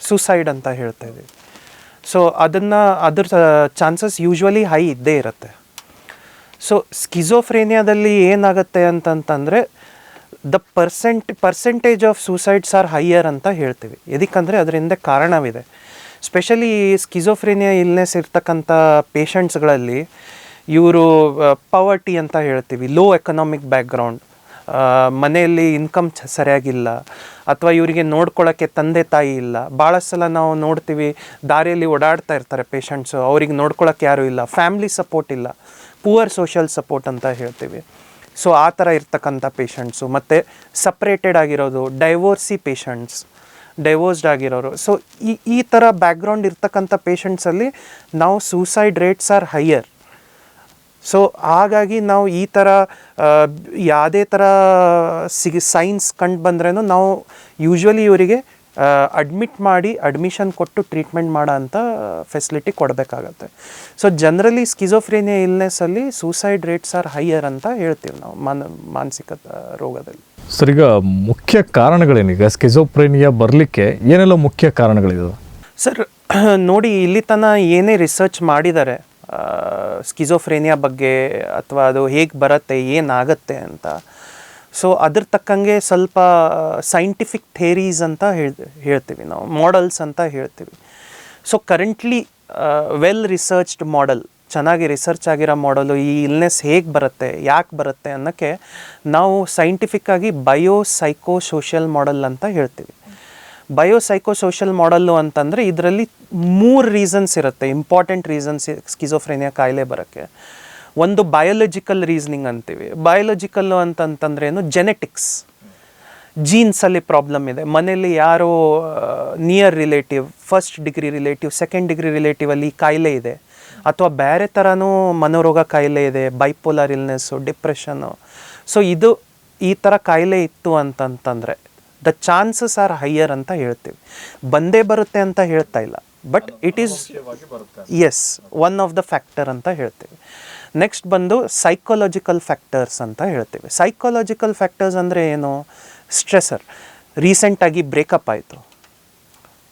ಸೂಸೈಡ್ ಅಂತ ಹೇಳ್ತಾ ಇದ್ದೀವಿ. ಸೊ ಅದನ್ನು, ಅದ್ರ ಚಾನ್ಸಸ್ ಯೂಶ್ವಲಿ ಹೈ ಇದ್ದೇ ಇರುತ್ತೆ. ಸೊ ಸ್ಕಿಝೋಫ್ರೇನಿಯಾದಲ್ಲಿ ಏನಾಗುತ್ತೆ ಅಂತಂತಂದರೆ the percent percentage of suicides are higher ಅಂತ ಹೇಳ್ತೀವಿ. ಎದಕ್ಕಂದರೆ ಅದರಿಂದ ಕಾರಣವಿದೆ. ಸ್ಪೆಷಲಿ ಸ್ಕಿಝೋಫ್ರೇನಿಯಾ ಇಲ್ನೆಸ್ ಇರ್ತಕ್ಕಂಥ ಪೇಷಂಟ್ಸ್ಗಳಲ್ಲಿ ಇವರು ಪವರ್ಟಿ ಅಂತ ಹೇಳ್ತೀವಿ ಲೋ ಎಕನಾಮಿಕ್ ಬ್ಯಾಕ್ಗ್ರೌಂಡ್ ಮನೆಯಲ್ಲಿ ಇನ್ಕಮ್ ಸರಿಯಾಗಿಲ್ಲ, ಅಥವಾ ಇವರಿಗೆ ನೋಡ್ಕೊಳ್ಳೋಕ್ಕೆ ತಂದೆ ತಾಯಿ ಇಲ್ಲ. ಭಾಳ ಸಲ ನಾವು ನೋಡ್ತೀವಿ, ದಾರಿಯಲ್ಲಿ ಓಡಾಡ್ತಾ ಇರ್ತಾರೆ ಪೇಷಂಟ್ಸು ಅವ್ರಿಗೆ ನೋಡ್ಕೊಳ್ಳೋಕ್ಕೆ ಯಾರೂ ಇಲ್ಲ. ಫ್ಯಾಮ್ಲಿ ಸಪೋರ್ಟ್ ಇಲ್ಲ. ಪುವರ್ ಸೋಷಿಯಲ್ ಸಪೋರ್ಟ್ ಅಂತ ಹೇಳ್ತೀವಿ. ಸೊ ಆ ಥರ ಇರ್ತಕ್ಕಂಥ ಪೇಷಂಟ್ಸು ಮತ್ತು ಸಪ್ರೇಟೆಡ್ ಆಗಿರೋದು ಡೈವೋರ್ಸಿ ಪೇಷಂಟ್ಸ್ ಡೈವೋರ್ಸ್ಡ್ ಆಗಿರೋರು. ಸೊ ಈ ಈ ಥರ ಬ್ಯಾಕ್ಗ್ರೌಂಡ್ ಇರ್ತಕ್ಕಂಥ ಪೇಷಂಟ್ಸಲ್ಲಿ ನಾವು suicide rates are higher so ಹಾಗಾಗಿ ನಾವು ಈ ಥರ ಯಾವುದೇ ಥರ ಸಿಗಿ ಸೈನ್ಸ್ ಕಂಡು ಬಂದ್ರೂ ನಾವು ಯೂಶ್ವಲಿ ಇವರಿಗೆ ಅಡ್ಮಿಟ್ ಮಾಡಿ ಅಡ್ಮಿಷನ್ ಕೊಟ್ಟು ಟ್ರೀಟ್ಮೆಂಟ್ ಮಾಡೋ ಅಂಥ ಫೆಸಿಲಿಟಿ ಕೊಡಬೇಕಾಗತ್ತೆ. ಸೊ ಜನರಲಿ ಸ್ಕಿಜೋಫ್ರೇನಿಯಾ ಇಲ್ನೆಸ್ಸಲ್ಲಿ ಸೂಸೈಡ್ ರೇಟ್ಸ್ ಆರ್ ಹೈಯರ್ ಅಂತ ಹೇಳ್ತೀವಿ ನಾವು ಮಾನ ಮಾನಸಿಕ ರೋಗದಲ್ಲಿ. ಸರ್ ಈಗ ಮುಖ್ಯ ಕಾರಣಗಳೇನೀಗ? ಸ್ಕಿಜೋಫ್ರೇನಿಯಾ ಬರಲಿಕ್ಕೆ ಏನೆಲ್ಲ ಮುಖ್ಯ ಕಾರಣಗಳಿದಾವೆ? ಸರ್ *clears throat* ನೋಡಿ ಇಲ್ಲಿ ತನಕ ಏನೇ ರಿಸರ್ಚ್ ಮಾಡಿದ್ದಾರೆ ಸ್ಕಿಜೋಫ್ರೇನಿಯಾ ಬಗ್ಗೆ ಅಥವಾ ಅದು ಹೇಗೆ ಬರುತ್ತೆ ಏನಾಗತ್ತೆ ಅಂತ. ಸೊ ಅದ್ರ ತಕ್ಕಂಗೆ ಸ್ವಲ್ಪ ಸೈಂಟಿಫಿಕ್ ಥೇರೀಸ್ ಅಂತ ಹೇಳ್, ಹೇಳ್ತೀವಿ ನಾವು ಮಾಡೆಲ್ಸ್ ಅಂತ ಹೇಳ್ತೀವಿ. So currently well researched model ಚೆನ್ನಾಗಿ ರಿಸರ್ಚ್ ಆಗಿರೋ ಮಾಡಲು ಈ ಇಲ್ನೆಸ್ ಹೇಗೆ ಬರುತ್ತೆ, ಯಾಕೆ ಬರುತ್ತೆ ಅನ್ನೋಕ್ಕೆ ನಾವು ಸೈಂಟಿಫಿಕ್ಕಾಗಿ ಬಯೋ ಸೈಕೋ ಸೋಷಿಯಲ್ ಮಾಡೆಲ್ ಅಂತ ಹೇಳ್ತೀವಿ. ಬಯೋ ಮಾಡಲ್ಲು ಅಂತಂದರೆ ಇದರಲ್ಲಿ ಮೂರು ರೀಸನ್ಸ್ ಇರುತ್ತೆ ಇಂಪಾರ್ಟೆಂಟ್ ರೀಸನ್ಸ್ ಸ್ಕಿಜೋಫ್ರೇನಿಯಾ ಕಾಯಿಲೆ ಬರೋಕ್ಕೆ. ಒಂದು ಬಯೋಲಜಿಕಲ್ ರೀಸನಿಂಗ್ ಅಂತೀವಿ. ಬಯೋಲಜಿಕಲ್ಲು ಅಂತಂತಂದ್ರೆ ಏನು? ಜೆನೆಟಿಕ್ಸ್ ಜೀನ್ಸಲ್ಲಿ ಪ್ರಾಬ್ಲಮ್ ಇದೆ. ಮನೆಯಲ್ಲಿ ಯಾರೋ near relative first degree relative second degree ರಿಲೇಟಿವಲ್ಲಿ ಕಾಯಿಲೆ ಇದೆ. ಅಥವಾ ಬೇರೆ ಥರನೂ ಮನೋರೋಗ ಕಾಯಿಲೆ ಇದೆ ಬೈಪೋಲಾರ್ ಇಲ್ನೆಸ್ಸು ಡಿಪ್ರೆಷನ್ನು ಸೊ ಇದು ಈ ಥರ ಕಾಯಿಲೆ ಇತ್ತು ಅಂತಂತಂದರೆ ದ ಚಾನ್ಸಸ್ ಆರ್ ಹೈಯರ್ ಅಂತ ಹೇಳ್ತೀವಿ. ಬಂದೇ ಬರುತ್ತೆ ಅಂತ ಹೇಳ್ತಾ ಇಲ್ಲ. But it is as one of the factor ಅಂತ ಹೇಳ್ತೀವಿ. ನೆಕ್ಸ್ಟ್ ಬಂದು ಸೈಕಾಲಜಿಕಲ್ ಫ್ಯಾಕ್ಟರ್ಸ್ ಅಂತ ಹೇಳ್ತೀವಿ. ಸೈಕಾಲಜಿಕಲ್ ಫ್ಯಾಕ್ಟರ್ಸ್ ಅಂದರೆ ಏನು? ಸ್ಟ್ರೆಸರ್ ರೀಸೆಂಟಾಗಿ ಬ್ರೇಕಪ್ ಆಯಿತು.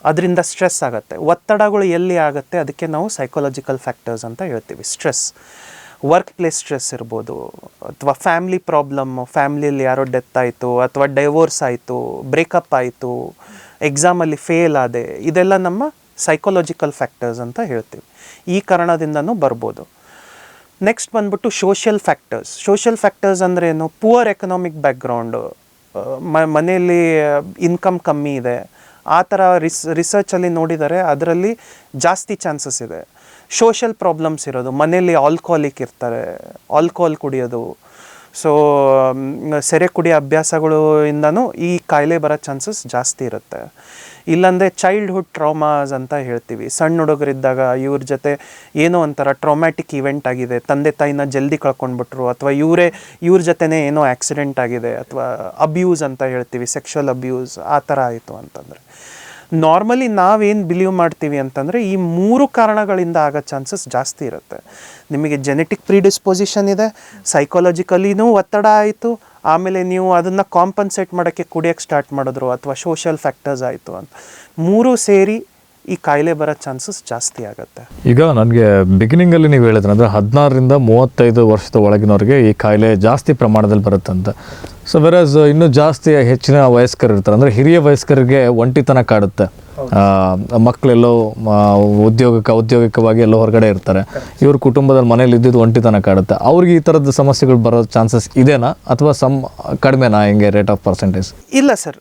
ಅದರಿಂದ ಸ್ಟ್ರೆಸ್ ಆಗುತ್ತೆ. ಒತ್ತಡಗಳು ಎಲ್ಲಿ ಆಗುತ್ತೆ? ಅದಕ್ಕೆ ನಾವು ಸೈಕಾಲಜಿಕಲ್ ಫ್ಯಾಕ್ಟರ್ಸ್ ಅಂತ ಹೇಳ್ತೀವಿ. ಸ್ಟ್ರೆಸ್ ವರ್ಕ್ ಪ್ಲೇಸ್ ಸ್ಟ್ರೆಸ್ ಇರ್ಬೋದು, ಅಥವಾ ಫ್ಯಾಮ್ಲಿ ಪ್ರಾಬ್ಲಮ್ಮು ಫ್ಯಾಮ್ಲಿಯಲ್ಲಿ ಯಾರೋ ಡೆತ್ ಆಯಿತು, ಅಥವಾ ಡೈವೋರ್ಸ್ ಆಯಿತು ಬ್ರೇಕಪ್ ಆಯಿತು ಎಕ್ಸಾಮಲ್ಲಿ ಫೇಲ್ ಆದೆ, ಇದೆಲ್ಲ ನಮ್ಮ ಸೈಕೊಲಾಜಿಕಲ್ ಫ್ಯಾಕ್ಟರ್ಸ್ ಅಂತ ಹೇಳ್ತೀವಿ. ಈ ಕಾರಣದಿಂದನೂ ಬರ್ಬೋದು. ನೆಕ್ಸ್ಟ್ ಬಂದ್ಬಿಟ್ಟು ಸೋಷಿಯಲ್ ಫ್ಯಾಕ್ಟರ್ಸ್ ಸೋಷಿಯಲ್ ಫ್ಯಾಕ್ಟರ್ಸ್ ಅಂದರೆ ಏನು? ಪುವರ್ ಎಕನಾಮಿಕ್ ಬ್ಯಾಕ್ಗ್ರೌಂಡು ಮನೆಯಲ್ಲಿ ಇನ್ಕಮ್ ಕಮ್ಮಿ ಇದೆ ಆ ಥರ ರಿಸ್ ರಿಸರ್ಚಲ್ಲಿ ನೋಡಿದರೆ ಅದರಲ್ಲಿ ಜಾಸ್ತಿ ಚಾನ್ಸಸ್ ಇದೆ. ಸೋಷಲ್ ಪ್ರಾಬ್ಲಮ್ಸ್ ಇರೋದು, ಮನೆಯಲ್ಲಿ ಆಲ್ಕೋಹಾಲಿಕ್ ಇರ್ತಾರೆ ಆಲ್ಕೋಹಾಲ್ ಕುಡಿಯೋದು. ಸೊ ಸೆರೆ ಕುಡಿಯೋ ಅಭ್ಯಾಸಗಳು ಇಂದನೂ ಈ ಕಾಯಿಲೆ ಬರೋ ಚಾನ್ಸಸ್ ಜಾಸ್ತಿ ಇರುತ್ತೆ. ಇಲ್ಲಾಂದರೆ ಚೈಲ್ಡ್ಹುಡ್ ಟ್ರಾಮಾಸ್ ಅಂತ ಹೇಳ್ತೀವಿ. ಸಣ್ಣ ಹುಡುಗರಿದ್ದಾಗ ಇವ್ರ ಜೊತೆ ಏನೋ ಒಂಥರ ಟ್ರಾಮ್ಯಾಟಿಕ್ ಇವೆಂಟ್ ಆಗಿದೆ, ತಂದೆ ತಾಯಿನ ಜಲ್ದಿ ಕಳ್ಕೊಂಡ್ಬಿಟ್ರು, ಅಥವಾ ಇವರೇ, ಇವ್ರ ಜೊತೆನೇ ಏನೋ ಆಕ್ಸಿಡೆಂಟ್ ಆಗಿದೆ, ಅಥವಾ ಅಬ್ಯೂಸ್ ಅಂತ ಹೇಳ್ತೀವಿ ಸೆಕ್ಷುವಲ್ ಅಬ್ಯೂಸ್ ಆ ಥರ ಆಯಿತು ಅಂತಂದರೆ. ನಾರ್ಮಲಿ ನಾವೇನು ಬಿಲೀವ್ ಮಾಡ್ತೀವಿ ಅಂತಂದರೆ ಈ ಮೂರು ಕಾರಣಗಳಿಂದ ಆಗೋ ಚಾನ್ಸಸ್ ಜಾಸ್ತಿ ಇರುತ್ತೆ. ನಿಮಗೆ ಜೆನೆಟಿಕ್ ಪ್ರಿಡಿಸ್ಪೊಸಿಷನ್ ಇದೆ ಸೈಕಾಲಜಿಕಲಿನೂ ಒತ್ತಡ ಆಯಿತು, ಆಮೇಲೆ ನೀವು ಅದನ್ನು ಕಾಂಪನ್ಸೇಟ್ ಮಾಡೋಕ್ಕೆ ಕುಡಿಯೋಕ್ಕೆ ಸ್ಟಾರ್ಟ್ ಮಾಡಿದ್ರು ಅಥವಾ ಸೋಷಿಯಲ್ ಫ್ಯಾಕ್ಟರ್ಸ್ ಆಯಿತು ಅಂತ. ಮೂರು ಸೇರಿ ಈ ಕಾಯಿಲೆ ಬರೋ ಚಾನ್ಸಸ್ ಜಾಸ್ತಿ ಆಗುತ್ತೆ. ಈಗ ನನಗೆ ಬಿಗಿನಿಂಗಲ್ಲಿ ನೀವು ಹೇಳಿದ್ರೆ ಅಂದರೆ ಹದಿನಾರರಿಂದ ಮೂವತ್ತೈದು ವರ್ಷದ ಒಳಗಿನವ್ರಿಗೆ ಈ ಕಾಯಿಲೆ ಜಾಸ್ತಿ ಪ್ರಮಾಣದಲ್ಲಿ ಬರುತ್ತಂತೆ. ಸೊ ವೆರಸ್ ಇನ್ನೂ ಜಾಸ್ತಿ ಹೆಚ್ಚಿನ ವಯಸ್ಕರು ಇರ್ತಾರೆ. ಅಂದರೆ ಹಿರಿಯ ವಯಸ್ಕರಿಗೆ ಒಂಟಿತನ ಕಾಡುತ್ತೆ. ಮಕ್ಕಳೆಲ್ಲೋ ಉದ್ಯೋಗಕ್ಕೆ ಔದ್ಯೋಗಿಕವಾಗಿ ಎಲ್ಲೋ ಹೊರಗಡೆ ಇರ್ತಾರೆ. ಇವ್ರ ಕುಟುಂಬದಲ್ಲಿ ಮನೇಲಿ ಇದ್ದಿದ್ದು ಒಂಟಿತನ ಕಾಡುತ್ತೆ. ಅವ್ರಿಗೆ ಈ ಥರದ ಸಮಸ್ಯೆಗಳು ಬರೋ ಚಾನ್ಸಸ್ ಇದೆನಾ? ಅಥವಾ ಸಮ್ ಕಡಿಮೆನಾ ಹಿಂಗೆ ರೇಟ್ ಆಫ್ ಪರ್ಸೆಂಟೇಜ್ ಇಲ್ಲ ಸರ್.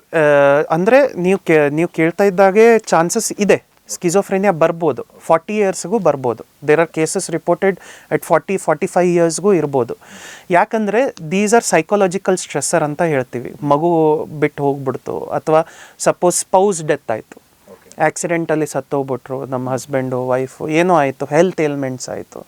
ಅಂದರೆ ನೀವು ಕೇ ನೀವು ಕೇಳ್ತಾ ಇದ್ದಾಗೆ ಚಾನ್ಸಸ್ ಇದೆ. ಸ್ಕಿಜೋಫ್ರೇನಿಯಾ ಬರ್ಬೋದು, ಫಾರ್ಟಿ ಇಯರ್ಸ್ಗೂ ಬರ್ಬೋದು. There are cases reported at forty forty five ಇಯರ್ಸ್ಗೂ ಇರ್ಬೋದು. ಯಾಕಂದರೆ ದೀಸ್ ಆರ್ ಸೈಕಾಲಜಿಕಲ್ ಸ್ಟ್ರೆಸ್ಸರ್ ಅಂತ ಹೇಳ್ತೀವಿ. ಮಗು ಬಿಟ್ಟು ಹೋಗ್ಬಿಡ್ತು, ಅಥವಾ ಸಪೋಸ್ ಸ್ಪೌಸ್ ಡೆತ್ ಆಯಿತು. ಆಕ್ಸಿಡೆಂಟಲ್ಲಿ ಸತ್ತೋಗ್ಬಿಟ್ರು ನಮ್ಮ ಹಸ್ಬೆಂಡು ವೈಫು ಏನೋ ಆಯಿತು ಹೆಲ್ತ್ ಏಲ್ಮೆಂಟ್ಸ್ ಆಯಿತು.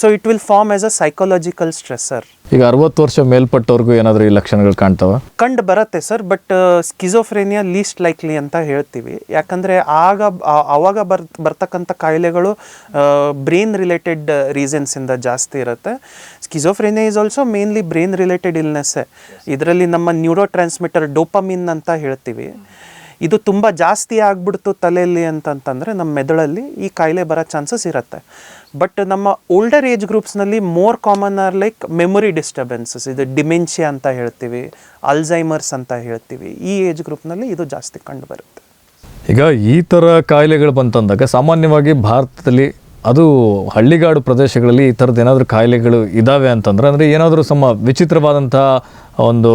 So it will form as a psychological stressor ಈಗ ಅರವತ್ತು ವರ್ಷ ಮೇಲ್ಪಟ್ಟವ್ರಿಗೂ ಏನಾದರೂ ಈ ಲಕ್ಷಣಗಳು ಕಾಣ್ತಾವ? ಕಂಡು ಬರುತ್ತೆ sir but schizophrenia least likely ಅಂತ ಹೇಳ್ತೀವಿ. ಯಾಕಂದರೆ ಆಗ ಆವಾಗ ಬರ್ ಬರ್ತಕ್ಕಂಥ ಕಾಯಿಲೆಗಳು ಬ್ರೈನ್ ರಿಲೇಟೆಡ್ ರೀಸನ್ಸಿಂದ ಜಾಸ್ತಿ ಇರುತ್ತೆ. Schizophrenia is also mainly brain related ಇಲ್ನೆಸ್ಸೇ ಇದರಲ್ಲಿ ನಮ್ಮ ನ್ಯೂರೋ ಟ್ರಾನ್ಸ್ಮಿಟರ್ ಡೋಪಮಿನ್ ಅಂತ ಹೇಳ್ತೀವಿ. ಇದು ತುಂಬ ಜಾಸ್ತಿ ಆಗ್ಬಿಡ್ತು ತಲೆಯಲ್ಲಿ ಅಂತಂತಂದರೆ ನಮ್ಮ ಮೆದುಳಲ್ಲಿ ಈ ಕಾಯಿಲೆ ಬರೋ ಚಾನ್ಸಸ್ ಇರುತ್ತೆ. ಬಟ್ ನಮ್ಮ older age ಗ್ರೂಪ್ಸ್ನಲ್ಲಿ more common are like memory disturbances ಇದು ಡಿಮೆನ್ಷಿಯಾ ಅಂತ ಹೇಳ್ತೀವಿ ಅಲ್ಝೈಮರ್ಸ್ ಅಂತ ಹೇಳ್ತೀವಿ. ಈ ಏಜ್ ಗ್ರೂಪ್ನಲ್ಲಿ ಇದು ಜಾಸ್ತಿ ಕಂಡು ಬರುತ್ತೆ. ಈಗ ಈ ಥರ ಕಾಯಿಲೆಗಳು ಬಂತಂದಾಗ ಸಾಮಾನ್ಯವಾಗಿ ಭಾರತದಲ್ಲಿ ಅದು ಹಳ್ಳಿಗಾಡು ಪ್ರದೇಶಗಳಲ್ಲಿ ಈ ಥರದ್ದು ಏನಾದರೂ ಕಾಯಿಲೆಗಳು ಇದ್ದಾವೆ ಅಂತಂದರೆ, ಅಂದರೆ ಏನಾದರೂ ಸಮ ವಿಚಿತ್ರವಾದಂತಹ ಒಂದು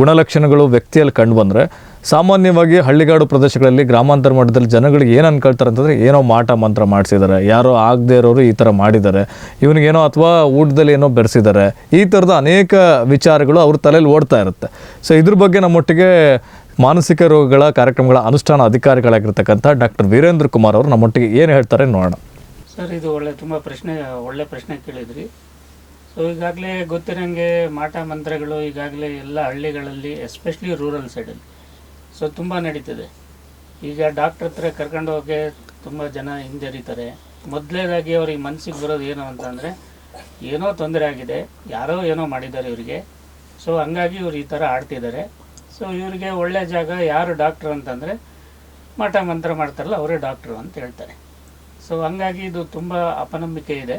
ಗುಣಲಕ್ಷಣಗಳು ವ್ಯಕ್ತಿಯಲ್ಲಿ ಕಂಡು ಬಂದರೆ ಸಾಮಾನ್ಯವಾಗಿ ಹಳ್ಳಿಗಾಡು ಪ್ರದೇಶಗಳಲ್ಲಿ ಗ್ರಾಮಾಂತರ ಮಟ್ಟದಲ್ಲಿ ಜನಗಳಿಗೆ ಏನು ಅನ್ಕೊಳ್ತಾರೆ ಅಂತಂದರೆ ಏನೋ ಮಾಟ ಮಂತ್ರ ಮಾಡಿಸಿದ್ದಾರೆ. ಯಾರೋ ಆಗದೇ ಇರೋರು ಈ ಥರ ಮಾಡಿದ್ದಾರೆ. ಇವನಿಗೇನೋ ಅಥವಾ ಊಟದಲ್ಲಿ ಏನೋ ಬೆರೆಸಿದ್ದಾರೆ. ಈ ಥರದ ಅನೇಕ ವಿಚಾರಗಳು ಅವ್ರ ತಲೆಯಲ್ಲಿ ಓಡ್ತಾ ಇರುತ್ತೆ. ಸೊ ಇದ್ರ ಬಗ್ಗೆ ನಮ್ಮೊಟ್ಟಿಗೆ ಮಾನಸಿಕ ರೋಗಗಳ ಕಾರ್ಯಕ್ರಮಗಳ ಅನುಷ್ಠಾನ ಅಧಿಕಾರಿಗಳಾಗಿರ್ತಕ್ಕಂಥ ಡಾಕ್ಟರ್ ವೀರೇಂದ್ರ ಕುಮಾರ್ ಅವರು ನಮ್ಮೊಟ್ಟಿಗೆ ಏನು ಹೇಳ್ತಾರೆ ನೋಡೋಣ. ಸರ್, ಇದು ಒಳ್ಳೆ, ತುಂಬ ಪ್ರಶ್ನೆ, ಒಳ್ಳೆ ಪ್ರಶ್ನೆ ಕೇಳಿದ್ರಿ. ಸೊ ಈಗಾಗಲೇ ಗೊತ್ತಿರೋಂಗೆ ಮಾಟ ಮಂತ್ರಗಳು ಈಗಾಗಲೇ ಎಲ್ಲ ಹಳ್ಳಿಗಳಲ್ಲಿ ಎಸ್ಪೆಷಲಿ ರೂರಲ್ ಸೈಡಲ್ಲಿ ಸೊ ತುಂಬ ನಡೀತದೆ. ಈಗ ಡಾಕ್ಟ್ರ್ ಹತ್ರ ಕರ್ಕೊಂಡು ಹೋಗೋಕ್ಕೆ ತುಂಬ ಜನ ಹಿಂಜರಿತಾರೆ. ಮೊದಲೇದಾಗಿ ಅವ್ರಿಗೆ ಮನಸ್ಸಿಗೆ ಬರೋದು ಏನು ಅಂತಂದರೆ ಏನೋ ತೊಂದರೆ ಆಗಿದೆ, ಯಾರೋ ಏನೋ ಮಾಡಿದ್ದಾರೆ ಇವರಿಗೆ. ಸೊ ಹಂಗಾಗಿ ಇವ್ರು ಈ ಥರ ಆಡ್ತಿದ್ದಾರೆ. ಸೊ ಇವರಿಗೆ ಒಳ್ಳೆ ಜಾಗ ಯಾರು ಡಾಕ್ಟ್ರು ಅಂತಂದರೆ, ಮಠ ಮಂತ್ರ ಮಾಡ್ತಾರಲ್ಲ, ಅವರೇ ಡಾಕ್ಟ್ರು ಅಂತ ಹೇಳ್ತಾರೆ. ಸೊ ಹಂಗಾಗಿ ಇದು ತುಂಬ ಅಪನಂಬಿಕೆ ಇದೆ.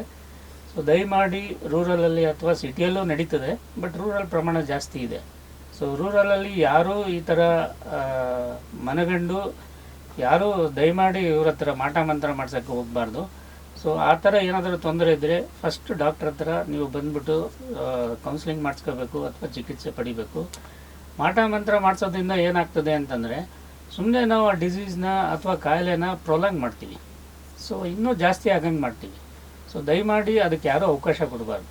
ಸೊ ದಯಮಾಡಿ ರೂರಲಲ್ಲಿ ಅಥವಾ ಸಿಟಿಯಲ್ಲೂ ನಡೀತದೆ ಬಟ್ ರೂರಲ್ ಪ್ರಮಾಣ ಜಾಸ್ತಿ ಇದೆ. ಸೊ ರೂರಲಲ್ಲಿ ಯಾರೂ ಈ ಥರ ಮನಗಂಡು, ಯಾರೂ ದಯಮಾಡಿ ಇವ್ರ ಹತ್ರ ಮಾಟ ಮಂತ್ರ ಮಾಡ್ಸೋಕ್ಕೆ ಹೋಗಬಾರ್ದು. ಸೊ ಆ ಥರ ಏನಾದರೂ ತೊಂದರೆ ಇದ್ದರೆ ಫಸ್ಟ್ ಡಾಕ್ಟ್ರ್ ಹತ್ರ ನೀವು ಬಂದ್ಬಿಟ್ಟು ಕೌನ್ಸಿಲಿಂಗ್ ಮಾಡಿಸ್ಕೋಬೇಕು ಅಥವಾ ಚಿಕಿತ್ಸೆ ಪಡಿಬೇಕು. ಮಾಟ ಮಂತ್ರ ಮಾಡಿಸೋದ್ರಿಂದ ಏನಾಗ್ತದೆ ಅಂತಂದರೆ ಸುಮ್ಮನೆ ನಾವು ಆ ಡಿಸೀಸ್ನ ಅಥವಾ ಕಾಯಿಲೆನ ಪ್ರೊಲಾಂಗ್ ಮಾಡ್ತೀವಿ. ಸೊ ಇನ್ನೂ ಜಾಸ್ತಿ ಆಗಂಗೆ ಮಾಡ್ತೀವಿ. ಸೊ ದಯಮಾಡಿ ಅದಕ್ಕೆ ಯಾರೂ ಅವಕಾಶ ಕೊಡಬಾರ್ದು.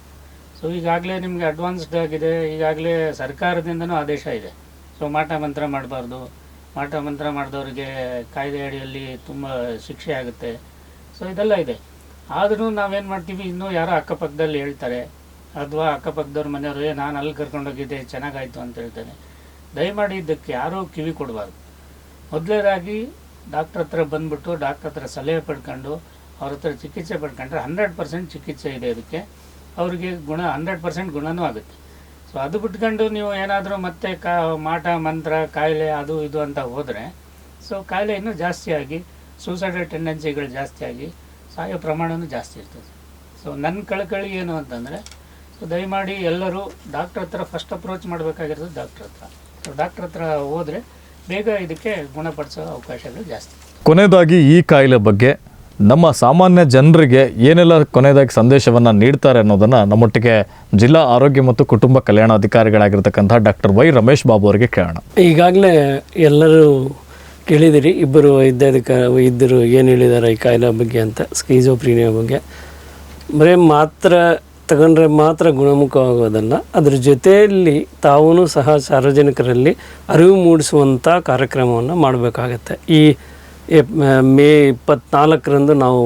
ಸೊ ಈಗಾಗಲೇ ನಿಮಗೆ ಅಡ್ವಾನ್ಸ್ಡ್ ಆಗಿದೆ. ಈಗಾಗಲೇ ಸರ್ಕಾರದಿಂದನೂ ಆದೇಶ ಇದೆ. ಸೊ ಮಾಟ ಮಂತ್ರ ಮಾಡಬಾರ್ದು. ಮಾಟ ಮಂತ್ರ ಮಾಡಿದವ್ರಿಗೆ ಕಾಯ್ದೆ ಅಡಿಯಲ್ಲಿ ತುಂಬ ಶಿಕ್ಷೆ ಆಗುತ್ತೆ. ಸೊ ಇದೆಲ್ಲ ಇದೆ. ಆದರೂ ನಾವೇನು ಮಾಡ್ತೀವಿ? ಇನ್ನೂ ಯಾರೋ ಅಕ್ಕಪಕ್ಕದಲ್ಲಿ ಹೇಳ್ತಾರೆ. ಅಥವಾ ಅಕ್ಕಪಕ್ಕದವ್ರ ಮನೆಯವರು, ಏ, ನಾನು ಅಲ್ಲಿ ಕರ್ಕೊಂಡೋಗಿದ್ದೆ, ಚೆನ್ನಾಗಾಯಿತು ಅಂತ ಹೇಳ್ತೇನೆ ದಯಮಾಡಿ ಇದಕ್ಕೆ ಯಾರೂ ಕಿವಿ ಕೊಡಬಾರ್ದು. ಮೊದಲೇದಾಗಿ ಡಾಕ್ಟ್ರ್ ಹತ್ರ ಬಂದ್ಬಿಟ್ಟು ಡಾಕ್ಟ್ರ್ ಹತ್ರ ಸಲಹೆ ಪಡ್ಕೊಂಡು ಅವ್ರ ಹತ್ರ ಚಿಕಿತ್ಸೆ ಪಡ್ಕೊಂಡ್ರೆ ಹಂಡ್ರೆಡ್ ಪರ್ಸೆಂಟ್ ಚಿಕಿತ್ಸೆ ಇದೆ ಇದಕ್ಕೆ. ಅವ್ರಿಗೆ ಗುಣ ಹಂಡ್ರೆಡ್ ಪರ್ಸೆಂಟ್ ಗುಣನೂ ಆಗುತ್ತೆ. ಸೊ ಅದು ಬಿಟ್ಕೊಂಡು ನೀವು ಏನಾದರೂ ಮತ್ತೆ ಕಾ, ಮಾಟ, ಮಂತ್ರ, ಕಾಯಿಲೆ, ಅದು, ಇದು ಅಂತ ಹೋದರೆ ಸೊ ಕಾಯಿಲೆ ಇನ್ನೂ ಜಾಸ್ತಿಯಾಗಿ ಆಗಿ ಸೂಸೈಡಲ್ ಟೆಂಡೆನ್ಸಿಗಳು ಜಾಸ್ತಿಯಾಗಿ ಸಾಯೋ ಪ್ರಮಾಣವೂ ಜಾಸ್ತಿ ಇರ್ತದೆ. ಸೊ ನನ್ನ ಕಳಕಳಿ ಏನು ಅಂತಂದರೆ ಸೊ ದಯಮಾಡಿ ಎಲ್ಲರೂ ಡಾಕ್ಟ್ರ್ ಹತ್ರ ಫಸ್ಟ್ ಅಪ್ರೋಚ್ ಮಾಡಬೇಕಾಗಿರೋದು ಡಾಕ್ಟ್ರ್ ಹತ್ರ. ಸೊ ಡಾಕ್ಟ್ರ್ ಹತ್ರ ಹೋದರೆ ಬೇಗ ಇದಕ್ಕೆ ಗುಣಪಡಿಸೋ ಅವಕಾಶಗಳು ಜಾಸ್ತಿ. ಕೊನೆಯದಾಗಿ ಈ ಕಾಯಿಲೆ ಬಗ್ಗೆ ನಮ್ಮ ಸಾಮಾನ್ಯ ಜನರಿಗೆ ಏನೆಲ್ಲ ಕೊನೆಯದಾಗಿ ಸಂದೇಶವನ್ನು ನೀಡ್ತಾರೆ ಅನ್ನೋದನ್ನು ನಮ್ಮೊಟ್ಟಿಗೆ ಜಿಲ್ಲಾ ಆರೋಗ್ಯ ಮತ್ತು ಕುಟುಂಬ ಕಲ್ಯಾಣ ಅಧಿಕಾರಿಗಳಾಗಿರ್ತಕ್ಕಂಥ ಡಾಕ್ಟರ್ ವೈ ರಮೇಶ್ ಬಾಬು ಅವರಿಗೆ ಕೇಳೋಣ. ಈಗಾಗಲೇ ಎಲ್ಲರೂ ಕೇಳಿದಿರಿ, ಇಬ್ಬರು ವೈದ್ಯಾಧಿಕಾರಿ ವೈದ್ಯರು ಏನು ಹೇಳಿದ್ದಾರೆ ಈ ಕಾಯಿಲೆ ಬಗ್ಗೆ ಅಂತ, ಸ್ಕೀಜೋಪ್ರೀನಿಯಾ ಬಗ್ಗೆ. ಬರೀ ಮಾತ್ರ ತಗೊಂಡ್ರೆ ಮಾತ್ರ ಗುಣಮುಖವಾಗೋದಲ್ಲ, ಅದ್ರ ಜೊತೆಯಲ್ಲಿ ತಾವೂ ಸಹ ಸಾರ್ವಜನಿಕರಲ್ಲಿ ಅರಿವು ಮೂಡಿಸುವಂಥ ಕಾರ್ಯಕ್ರಮವನ್ನು ಮಾಡಬೇಕಾಗತ್ತೆ. ಈ ಏಪ್- ಮೇ ಇಪ್ಪತ್ನಾಲ್ಕರಂದು ನಾವು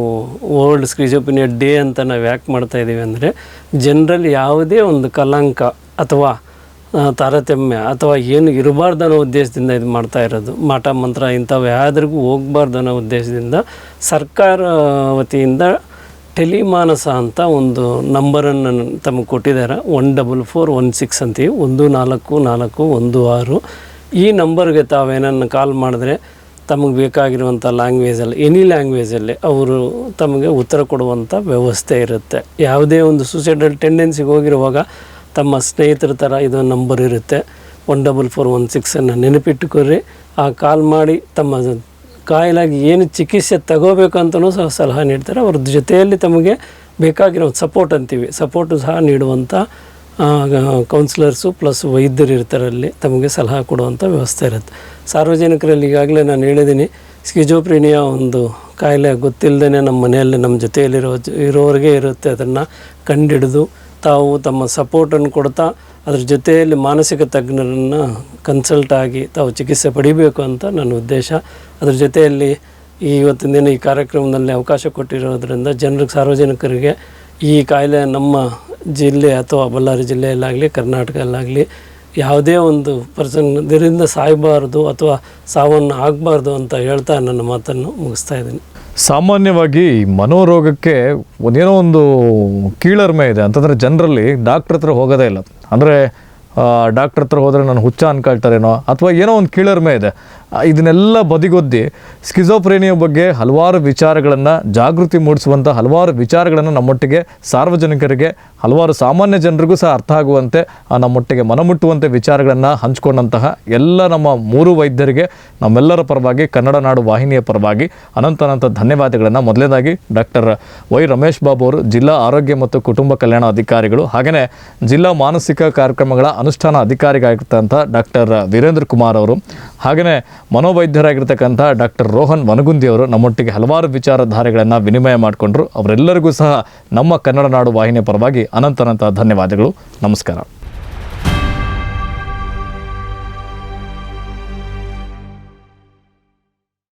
ವರ್ಲ್ಡ್ ಸ್ಕ್ರೀಜೋಪಿನಿಯ ಡೇ ಅಂತ ನಾವು ಯಾಕೆ ಮಾಡ್ತಾ ಇದ್ದೀವಿ ಅಂದರೆ, ಜನರಲ್ ಯಾವುದೇ ಒಂದು ಕಲಂಕ ಅಥವಾ ತಾರತಮ್ಯ ಅಥವಾ ಏನು ಇರಬಾರ್ದು ಅನ್ನೋ ಉದ್ದೇಶದಿಂದ ಇದು ಮಾಡ್ತಾ ಇರೋದು. ಮಾಟ, ಮಂತ್ರ ಇಂಥವು ಯಾವ್ದ್ರಿಗೂ ಹೋಗ್ಬಾರ್ದು ಅನ್ನೋ ಉದ್ದೇಶದಿಂದ ಸರ್ಕಾರ ವತಿಯಿಂದ ಟೆಲಿಮಾನಸ ಅಂತ ಒಂದು ನಂಬರನ್ನು ತಮಗೆ ಕೊಟ್ಟಿದ್ದಾರೆ. One double four one six ಅಂತೀವಿ. ಒಂದು ನಾಲ್ಕು ನಾಲ್ಕು ಒಂದು ಆರು ಈ ನಂಬರ್ಗೆ ತಾವೇನನ್ನು ಕಾಲ್ ಮಾಡಿದ್ರೆ ತಮಗೆ ಬೇಕಾಗಿರುವಂಥ ಲ್ಯಾಂಗ್ವೇಜಲ್ಲಿ ಎನಿ ಲ್ಯಾಂಗ್ವೇಜಲ್ಲಿ ಅವರು ತಮಗೆ ಉತ್ತರ ಕೊಡುವಂಥ ವ್ಯವಸ್ಥೆ ಇರುತ್ತೆ. ಯಾವುದೇ ಒಂದು ಸೂಸೈಡಲ್ ಟೆಂಡೆನ್ಸಿಗೆ ಹೋಗಿರುವಾಗ ತಮ್ಮ ಸ್ನೇಹಿತರ ಥರ ಇದು ನಂಬರ್ ಇರುತ್ತೆ. ಒನ್ ಡಬಲ್ ಫೋರ್ ಒನ್ ಸಿಕ್ಸನ್ನು ನೆನಪಿಟ್ಟುಕೊರಿ ಆ ಕಾಲ್ ಮಾಡಿ ತಮ್ಮ ಕಾಯಿಲಾಗಿ ಏನು ಚಿಕಿತ್ಸೆ ತಗೋಬೇಕು ಅಂತಲೂ ಸಹ ಸಲಹೆ ನೀಡ್ತಾರೆ. ಅವ್ರ ಜೊತೆಯಲ್ಲಿ ತಮಗೆ ಬೇಕಾಗಿರೋ ಸಪೋರ್ಟ್ ಅಂತೀವಿ. ಸಪೋರ್ಟು ಸಹ ನೀಡುವಂಥ ಕೌನ್ಸಿಲರ್ಸು ಪ್ಲಸ್ ವೈದ್ಯರು ಇರ್ತಾರೆ ಅಲ್ಲಿ, ತಮಗೆ ಸಲಹೆ ಕೊಡುವಂಥ ವ್ಯವಸ್ಥೆ ಇರುತ್ತೆ. ಸಾರ್ವಜನಿಕರಲ್ಲಿ ಈಗಾಗಲೇ ನಾನು ಹೇಳಿದ್ದೀನಿ ಸ್ಕಿಜೋಪ್ರೀನಿಯ ಒಂದು ಕಾಯಿಲೆ ಗೊತ್ತಿಲ್ಲದೇ ನಮ್ಮ ಮನೆಯಲ್ಲಿ, ನಮ್ಮ ಜೊತೆಯಲ್ಲಿರೋ ಇರೋರಿಗೆ ಇರುತ್ತೆ. ಅದನ್ನು ಕಂಡಿಡಿದು ತಾವು ತಮ್ಮ ಸಪೋರ್ಟನ್ನು ಕೊಡ್ತಾ, ಅದ್ರ ಜೊತೆಯಲ್ಲಿ ಮಾನಸಿಕ ತಜ್ಞರನ್ನು ಕನ್ಸಲ್ಟ್ ಆಗಿ ತಾವು ಚಿಕಿತ್ಸೆ ಪಡಿಬೇಕು ಅಂತ ನನ್ನ ಉದ್ದೇಶ. ಅದ್ರ ಜೊತೆಯಲ್ಲಿ ಈ ಇವತ್ತಿನ ದಿನ ಈ ಕಾರ್ಯಕ್ರಮದಲ್ಲಿ ಅವಕಾಶ ಕೊಟ್ಟಿರೋದ್ರಿಂದ ಜನರಿಗೆ ಸಾರ್ವಜನಿಕರಿಗೆ ಈ ಕಾಯಿಲೆ ನಮ್ಮ ಜಿಲ್ಲೆ ಅಥವಾ ಬಳ್ಳಾರಿ ಜಿಲ್ಲೆಯಲ್ಲಾಗಲಿ, ಕರ್ನಾಟಕದಲ್ಲಾಗಲಿ ಯಾವುದೇ ಒಂದು ಪರ್ಸನ್ ಇದರಿಂದ ಸಾಯಬಾರ್ದು ಅಥವಾ ಸಾವನ್ನು ಆಗಬಾರ್ದು ಅಂತ ಹೇಳ್ತಾ ನನ್ನ ಮಾತನ್ನು ಮುಗಿಸ್ತಾ ಇದ್ದೀನಿ. ಸಾಮಾನ್ಯವಾಗಿ ಮನೋರೋಗಕ್ಕೆ ಒಂದೇನೋ ಒಂದು ಕೀಳರ್ಮೆ ಇದೆ. ಅಂತಂದರೆ ಜನರಲ್ಲಿ ಡಾಕ್ಟ್ರ್ ಹತ್ರ ಹೋಗೋದೇ ಇಲ್ಲ. ಅಂದರೆ ಡಾಕ್ಟ್ರ್ ಹತ್ರ ಹೋದರೆ ನಾನು ಹುಚ್ಚ ಅನ್ಕೊಳ್ತಾರೇನೋ ಅಥವಾ ಏನೋ ಒಂದು ಕೀಳರ್ಮೆ ಇದೆ. ಇದನ್ನೆಲ್ಲ ಬದಿಗೊದ್ದಿ ಸ್ಕಿಜೋಪ್ರೇನಿಯ ಬಗ್ಗೆ ಹಲವಾರು ವಿಚಾರಗಳನ್ನು, ಜಾಗೃತಿ ಮೂಡಿಸುವಂಥ ಹಲವಾರು ವಿಚಾರಗಳನ್ನು ನಮ್ಮೊಟ್ಟಿಗೆ ಸಾರ್ವಜನಿಕರಿಗೆ, ಹಲವಾರು ಸಾಮಾನ್ಯ ಜನರಿಗೂ ಸಹ ಅರ್ಥ ಆಗುವಂತೆ ನಮ್ಮೊಟ್ಟಿಗೆ ಮನಮುಟ್ಟುವಂತೆ ವಿಚಾರಗಳನ್ನು ಹಂಚಿಕೊಂಡಂತಹ ಎಲ್ಲ ನಮ್ಮ ಮೂರು ವೈದ್ಯರಿಗೆ, ನಮ್ಮೆಲ್ಲರ ಪರವಾಗಿ, ಕನ್ನಡ ನಾಡು ವಾಹಿನಿಯ ಪರವಾಗಿ ಅನಂತ ಅನಂತ ಧನ್ಯವಾದಗಳನ್ನು. ಮೊದಲನೇದಾಗಿ ಡಾಕ್ಟರ್ ವೈ ರಮೇಶ್ ಬಾಬು ಅವರು ಜಿಲ್ಲಾ ಆರೋಗ್ಯ ಮತ್ತು ಕುಟುಂಬ ಕಲ್ಯಾಣ ಅಧಿಕಾರಿಗಳು ಹಾಗೆಯೇ ಜಿಲ್ಲಾ ಮಾನಸಿಕ ಕಾರ್ಯಕ್ರಮಗಳ ಅನುಷ್ಠಾನ ಅಧಿಕಾರಿಗಾಗಿರ್ತಕ್ಕಂಥ ಡಾಕ್ಟರ್ ವೀರೇಂದ್ರ ಕುಮಾರ್ ಅವರು ಹಾಗೆಯೇ ಮನೋವೈದ್ಯರಾಗಿರ್ತಕ್ಕಂಥ ಡಾಕ್ಟರ್ ರೋಹನ್ ವನಗುಂದಿ ಅವರು ನಮ್ಮೊಟ್ಟಿಗೆ ಹಲವಾರು ವಿಚಾರಧಾರೆಗಳನ್ನು ವಿನಿಮಯ ಮಾಡಿಕೊಂಡ್ರು. ಅವರೆಲ್ಲರಿಗೂ ಸಹ ನಮ್ಮ ಕನ್ನಡ ನಾಡು ವಾಹಿನಿಯ ಪರವಾಗಿ ಅನಂತ ಅನಂತ ಧನ್ಯವಾದಗಳು. ನಮಸ್ಕಾರ.